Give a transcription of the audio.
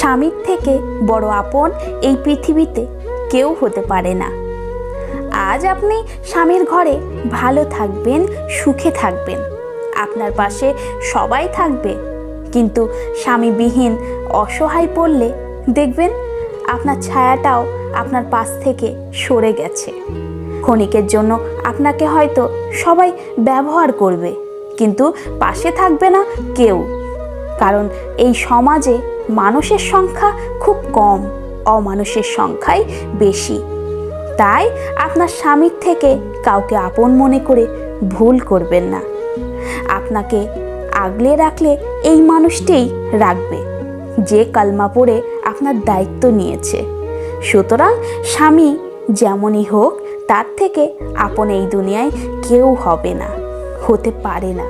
স্বামীর থেকে বড় আপন এই পৃথিবীতে কেউ হতে পারে না। আজ আপনি স্বামীর ঘরে ভালো থাকবেন, সুখে থাকবেন। আপনার পাশে সবাই থাকবে। কিন্তু স্বামীবিহীন অসহায় পড়লে দেখবেন আপনার ছায়াটাও আপনার পাশ থেকে সরে গেছে। ক্ষণিকের জন্য আপনাকে হয়তো সবাই ব্যবহার করবে, কিন্তু পাশে থাকবে না কেউ। কারণ এই সমাজে মানুষের সংখ্যা খুব কম, অমানুষের সংখ্যাই বেশি। তাই আপনার স্বামীর থেকে কাউকে আপন মনে করে ভুল করবেন না। আপনাকে আগলে রাখলে এই মানুষটিই রাখবে, যে কালমা পড়ে আপনার দায়িত্ব নিয়েছে। সুতরাং স্বামী যেমনই হোক, তার থেকে আপন এই দুনিয়ায় কেউ হবে না, হতে পারে না।